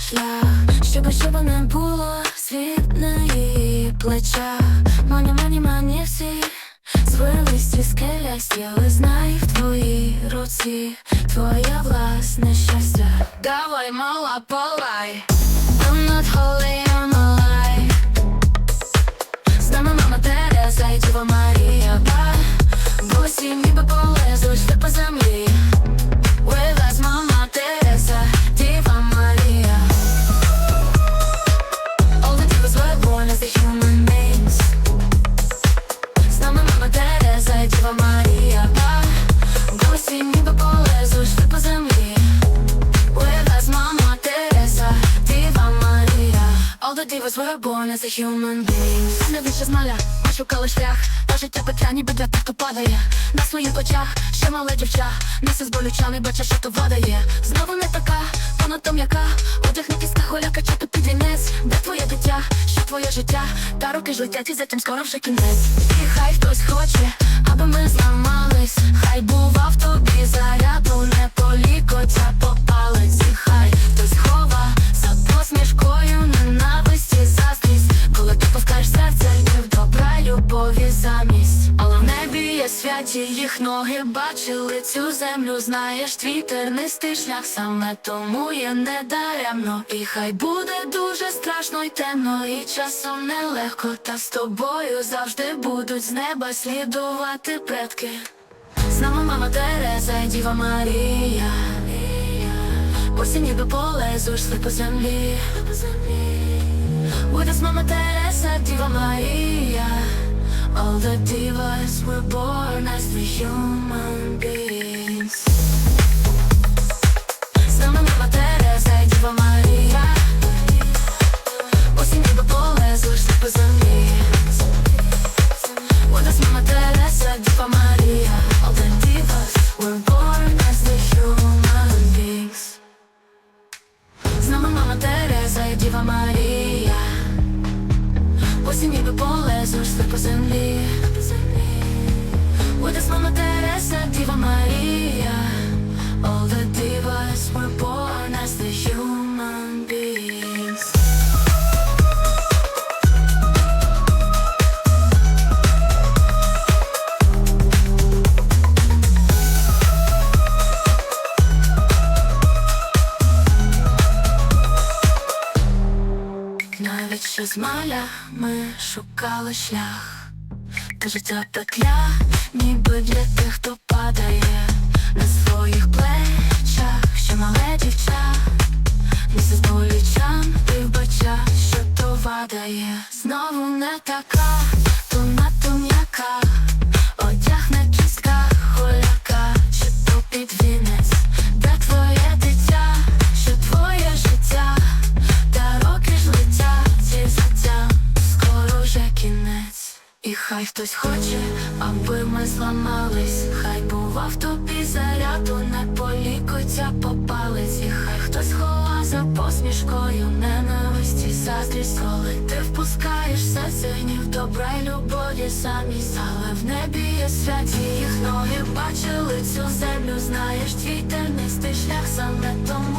шлях, Щоби, щоби не було світ на її плечах. Мані, мані, мані всі звелись і скелясь, але знай в твоїй руці твоє власне щастя. Давай, мала, полай, I'm not holy, I'm alive З нами мама Тереза All were born as a human beings. Не більше з маля, ми шукали шлях. Та життя петля, ніби для хто падає. На своїх очах, ще мале дівча. Неси з болючами, бача, що то вода є. Знову не така, понад м'яка Одяг на кісках, холяка, чи то під вінець? Де твоє дитя, що твоє життя? Та роки ж летять і затім скоро вже кінець. І хай хтось хоче, аби ми зламались. Хай бува в тобі заряду, не полікоття святі, їх ноги бачили цю землю Знаєш, твій тернистий шлях саме тому є недаремно. І хай буде дуже страшно й темно, і часом нелегко Та з тобою завжди будуть з неба слідувати предки. З нами мама Тереза і Діва Марія. Осінь ніби полезу йшли по землі. With us мама Тереза, Діва Марія All the divas were born as the human beings ніби полезу йшли по землі With us Mama Teresa, Diva Maria ще з маля ми шукали шлях. Та життя петля, ніби для тих, хто падає. На своїх плечах, що мале дівча, не з болічам, ти вбача, що то вадає. Знову не така, хай хтось хоче, аби ми зламались, хай бува в тобі заряду, не полікується по палець, і хай хтось хова за посмішкою, ненависті, заздрість, коли ти впускаєш гнів, добра й любові замість, але в небі є святі, їх ноги бачили цю землю, знаєш, твій тернистий шлях саме тому